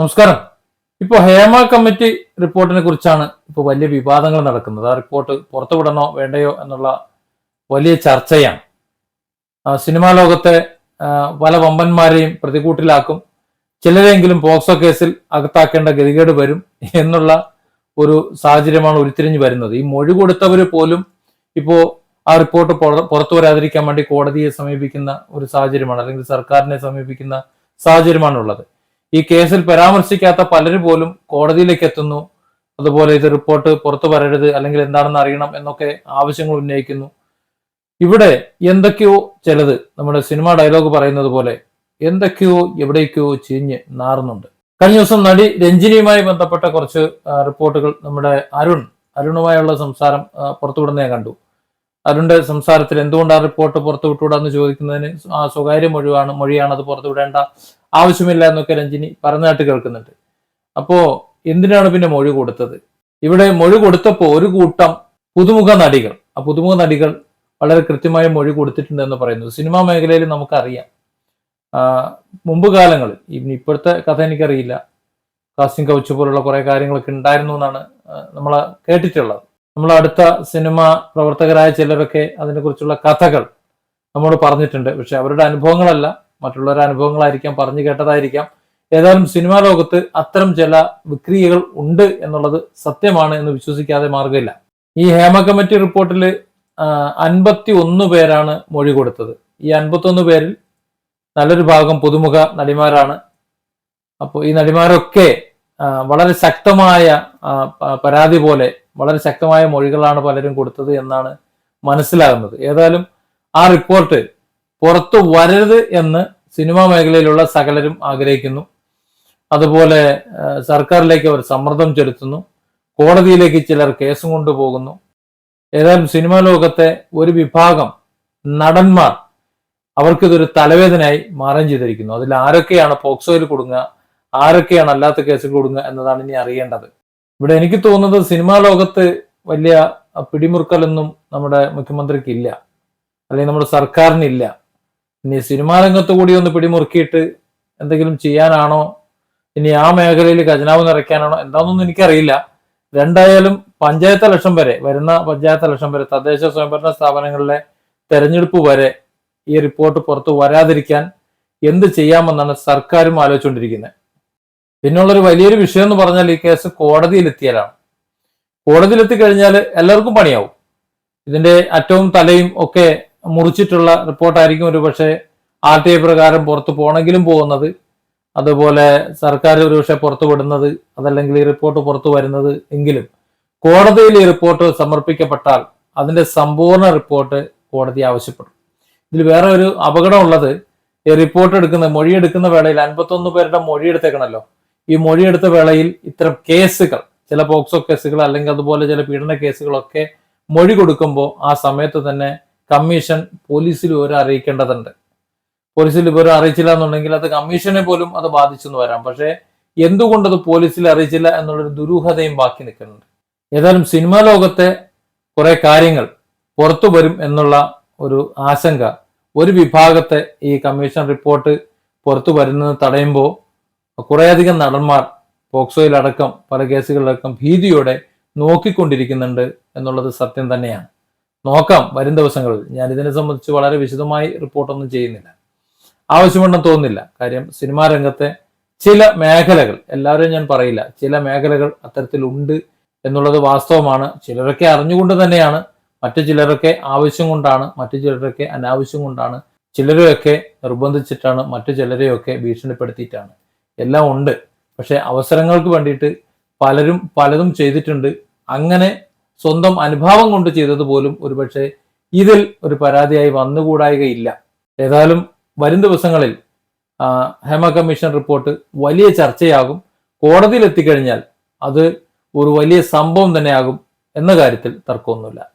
നമസ്കാരം. ഇപ്പോൾ ഹേമ കമ്മിറ്റി റിപ്പോർട്ടിനെ കുറിച്ചാണ് ഇപ്പോൾ വലിയ വിവാദങ്ങൾ നടക്കുന്നത്. ആ റിപ്പോർട്ട് പുറത്തുവിടണോ വേണ്ടയോ എന്നുള്ള വലിയ ചർച്ചയാണ്. സിനിമാ ലോകത്തെ പല വമ്പന്മാരെയും പ്രതികൂട്ടിലാക്കും. ചിലരെങ്കിലും പോക്സോ കേസിൽ അകത്താക്കേണ്ട ഗതികേട് വരും എന്നുള്ള ഒരു സാഹചര്യമാണ് ഉരുത്തിരിഞ്ഞു വരുന്നത്. ഈ മൊഴി കൊടുത്തവർ പോലും ഇപ്പോ ആ റിപ്പോർട്ട് പുറ- പുറത്തു വരാതിരിക്കാൻ വേണ്ടി കോടതിയെ സമീപിക്കുന്ന ഒരു സാഹചര്യമാണ് അല്ലെങ്കിൽ സർക്കാരിനെ സമീപിക്കുന്ന സാഹചര്യമാണുള്ളത്. ഈ കേസിൽ പരാമർശിക്കാത്ത പലരും പോലും കോടതിയിലേക്ക് എത്തുന്നു. അതുപോലെ ഇത് റിപ്പോർട്ട് പുറത്തു വരരുത് അല്ലെങ്കിൽ എന്താണെന്ന് അറിയണം എന്നൊക്കെ ആവശ്യങ്ങൾ ഉന്നയിക്കുന്നു. ഇവിടെ എന്തൊക്കെയോ ചിലത് നമ്മുടെ സിനിമ ഡയലോഗ് പറയുന്നത് പോലെ എന്തൊക്കെയോ എവിടേക്കോ ചീഞ്ഞ് നാറുന്നുണ്ട്. കഴിഞ്ഞ ദിവസം നടി രഞ്ജിനിയുമായി ബന്ധപ്പെട്ട കുറച്ച് റിപ്പോർട്ടുകൾ നമ്മുടെ അരുൺ അരുണുമായുള്ള സംസാരം പുറത്തുവിടുന്ന ഞാൻ കണ്ടു. അരുണിന്റെ സംസാരത്തിൽ എന്തുകൊണ്ട് ആ റിപ്പോർട്ട് പുറത്തു വിട്ടുകൂടാന്ന് ചോദിക്കുന്നതിന് ആ സ്വകാര്യ മൊഴിയാണ് മൊഴിയാണ് അത് പുറത്തുവിടേണ്ട ആവശ്യമില്ല എന്നൊക്കെ രഞ്ജിനി പറഞ്ഞതായിട്ട് കേൾക്കുന്നുണ്ട്. അപ്പോ എന്തിനാണ് പിന്നെ മൊഴി കൊടുത്തത്? ഇവിടെ മൊഴി കൊടുത്തപ്പോൾ ഒരു കൂട്ടം പുതുമുഖ നടികൾ ആ പുതുമുഖ നടികൾ വളരെ കൃത്യമായ മൊഴി കൊടുത്തിട്ടുണ്ട് എന്ന് പറയുന്നത് സിനിമാ മേഖലയിൽ നമുക്കറിയാം. മുമ്പ് കാലങ്ങളിൽ ഇനി ഇപ്പോഴത്തെ കഥ എനിക്കറിയില്ല. കാസ്റ്റിംഗ് കൗച്ച് പോലുള്ള കുറെ കാര്യങ്ങളൊക്കെ ഉണ്ടായിരുന്നു എന്നാണ് നമ്മൾ കേട്ടിട്ടുള്ളത്. നമ്മൾ അടുത്ത സിനിമ പ്രവർത്തകരായ ചിലരൊക്കെ അതിനെക്കുറിച്ചുള്ള കഥകൾ നമ്മോട് പറഞ്ഞിട്ടുണ്ട്. പക്ഷെ അവരുടെ അനുഭവങ്ങളല്ല മറ്റുള്ളവരുടെ അനുഭവങ്ങളായിരിക്കാം പറഞ്ഞു കേട്ടതായിരിക്കാം. ഏതായാലും സിനിമാ ലോകത്ത് അത്തരം ചില വിക്രിയകൾ ഉണ്ട് എന്നുള്ളത് സത്യമാണ് എന്ന് വിശ്വസിക്കാതെ മാർഗമില്ല ഈ ഹേമ കമ്മിറ്റി റിപ്പോർട്ടിൽ അൻപത്തി ഒന്ന് പേരാണ് മൊഴി കൊടുത്തത്. ഈ അൻപത്തി ഒന്ന് പേരിൽ നല്ലൊരു ഭാഗം പുതുമുഖ നടിമാരാണ്. അപ്പോൾ ഈ നടിമാരൊക്കെ വളരെ ശക്തമായ പരാതി പോലെ വളരെ ശക്തമായ മൊഴികളാണ് പലരും കൊടുത്തത് എന്നാണ് മനസ്സിലാകുന്നത്. ഏതായാലും ആ റിപ്പോർട്ട് പുറത്തു വരരുത് എന്ന് സിനിമാ മേഖലയിലുള്ള സകലരും ആഗ്രഹിക്കുന്നു. അതുപോലെ സർക്കാരിലേക്ക് അവർ സമ്മർദ്ദം ചെലുത്തുന്നു. കോടതിയിലേക്ക് ചിലർ കേസും കൊണ്ടുപോകുന്നു. ഏതായാലും സിനിമാ ലോകത്തെ ഒരു വിഭാഗം നടന്മാർ അവർക്കിതൊരു തലവേദനയായി മാറുകയും ചെയ്തിരിക്കുന്നു. അതിൽ ആരൊക്കെയാണ് പോക്സോയിൽ കൊടുങ്ങുക ആരൊക്കെയാണ് അല്ലാത്ത കേസിൽ കൊടുങ്ങുക എന്നതാണ് ഇനി അറിയേണ്ടത്. ഇവിടെ എനിക്ക് തോന്നുന്നത് സിനിമാ ലോകത്ത് വലിയ പിടിമുറുക്കലൊന്നും നമ്മുടെ മുഖ്യമന്ത്രിക്ക് ഇല്ല അല്ലെങ്കിൽ നമ്മുടെ സർക്കാരിനില്ല. ഇനി സിനിമാ രംഗത്ത് കൂടി ഒന്ന് പിടിമുറുക്കിയിട്ട് എന്തെങ്കിലും ചെയ്യാനാണോ? ഇനി ആ മേഖലയിൽ ഖജനാവ് നിറയ്ക്കാനാണോ? എന്താണെന്നൊന്നും എനിക്കറിയില്ല. രണ്ടായാലും പഞ്ചായത്ത് ഇലക്ഷൻ വരെ വരുന്ന പഞ്ചായത്ത് ഇലക്ഷൻ വരെ തദ്ദേശ സ്വയംഭരണ സ്ഥാപനങ്ങളിലെ തെരഞ്ഞെടുപ്പ് വരെ ഈ റിപ്പോർട്ട് പുറത്തു വരാതിരിക്കാൻ എന്ത് ചെയ്യാമെന്നാണ് സർക്കാരും ആലോചിച്ചുകൊണ്ടിരിക്കുന്നത്. പിന്നുള്ളൊരു വലിയൊരു വിഷയം എന്ന് പറഞ്ഞാൽ ഈ കേസ് കോടതിയിലെത്തിയാലാണ്. കോടതിയിലെത്തി കഴിഞ്ഞാൽ എല്ലാവർക്കും പണിയാവും. ഇതിന്റെ അറ്റവും തലയും ഒക്കെ മുറിച്ചിട്ടുള്ള റിപ്പോർട്ടായിരിക്കും ഒരു പക്ഷേ ആർ ടി ഐ പ്രകാരം പുറത്തു പോകണമെങ്കിലും പോകുന്നത്. അതുപോലെ സർക്കാർ ഒരുപക്ഷെ പുറത്തു വിടുന്നത് അതല്ലെങ്കിൽ ഈ റിപ്പോർട്ട് പുറത്തു വരുന്നത് എങ്കിലും കോടതിയിൽ ഈ റിപ്പോർട്ട് സമർപ്പിക്കപ്പെട്ടാൽ അതിന്റെ സമ്പൂർണ റിപ്പോർട്ട് കോടതി ആവശ്യപ്പെടും. ഇതിൽ വേറെ ഒരു അപകടം ഉള്ളത് ഈ റിപ്പോർട്ട് എടുക്കുന്ന മൊഴി എടുക്കുന്ന വേളയിൽ അൻപത്തൊന്ന് പേരുടെ മൊഴിയെടുത്തേക്കണല്ലോ. ഈ മൊഴിയെടുത്ത വേളയിൽ ഇത്തരം കേസുകൾ ചില പോക്സോ കേസുകൾ അല്ലെങ്കിൽ അതുപോലെ ചില പീഡന കേസുകളൊക്കെ മൊഴി കൊടുക്കുമ്പോൾ ആ സമയത്ത് തന്നെ കമ്മീഷൻ പോലീസിൽ വിവരം അറിയിക്കേണ്ടതുണ്ട്. പോലീസിൽ വിവരം അറിയിച്ചില്ല എന്നുണ്ടെങ്കിൽ അത് കമ്മീഷനെ പോലും അത് ബാധിച്ചെന്ന് വരാം. പക്ഷേ എന്തുകൊണ്ടത് പോലീസിൽ അറിയിച്ചില്ല എന്നുള്ളൊരു ദുരൂഹതയും ബാക്കി നിൽക്കുന്നുണ്ട്. ഏതായാലും സിനിമാ ലോകത്തെ കുറെ കാര്യങ്ങൾ പുറത്തു വരും എന്നുള്ള ഒരു ആശങ്ക ഒരു വിഭാഗത്തെ ഈ കമ്മീഷൻ റിപ്പോർട്ട് പുറത്തു വരുന്നത് തടയുമ്പോൾ കുറേയധികം നടന്മാർ പോക്സോയിലടക്കം പല കേസുകളിലടക്കം ഭീതിയോടെ നോക്കിക്കൊണ്ടിരിക്കുന്നുണ്ട് എന്നുള്ളത് സത്യം തന്നെയാണ്. നോക്കാം വരും ദിവസങ്ങളിൽ. ഞാൻ ഇതിനെ സംബന്ധിച്ച് വളരെ വിശദമായി റിപ്പോർട്ടൊന്നും ചെയ്യുന്നില്ല. ആവശ്യമുണ്ടെന്ന് തോന്നുന്നില്ല. കാര്യം സിനിമാ രംഗത്തെ ചില മേഖലകൾ എല്ലാവരെയും ഞാൻ പറയില്ല ചില മേഖലകൾ അത്തരത്തിലുണ്ട് എന്നുള്ളത് വാസ്തവമാണ്. ചിലരൊക്കെ അറിഞ്ഞുകൊണ്ട് തന്നെയാണ് മറ്റു ചിലരൊക്കെ ആവശ്യം കൊണ്ടാണ് മറ്റു ചിലരൊക്കെ അനാവശ്യം കൊണ്ടാണ് ചിലരെയൊക്കെ നിർബന്ധിച്ചിട്ടാണ് മറ്റു ചിലരെയൊക്കെ ഭീഷണിപ്പെടുത്തിയിട്ടാണ്. എല്ലാം ഉണ്ട്. പക്ഷെ അവസരങ്ങൾക്ക് വേണ്ടിയിട്ട് പലരും പലതും ചെയ്തിട്ടുണ്ട്. അങ്ങനെ സ്വന്തം അനുഭാവം കൊണ്ട് ചെയ്തത് പോലും ഒരുപക്ഷെ ഇതിൽ ഒരു പരാതിയായി വന്നുകൂടായികയില്ല. ഏതായാലും വരും ദിവസങ്ങളിൽ ഹേമ കമ്മീഷൻ റിപ്പോർട്ട് വലിയ ചർച്ചയാകും. കോടതിയിൽ എത്തിക്കഴിഞ്ഞാൽ അത് ഒരു വലിയ സംഭവം തന്നെയാകും എന്ന കാര്യത്തിൽ തർക്കമൊന്നുമില്ല.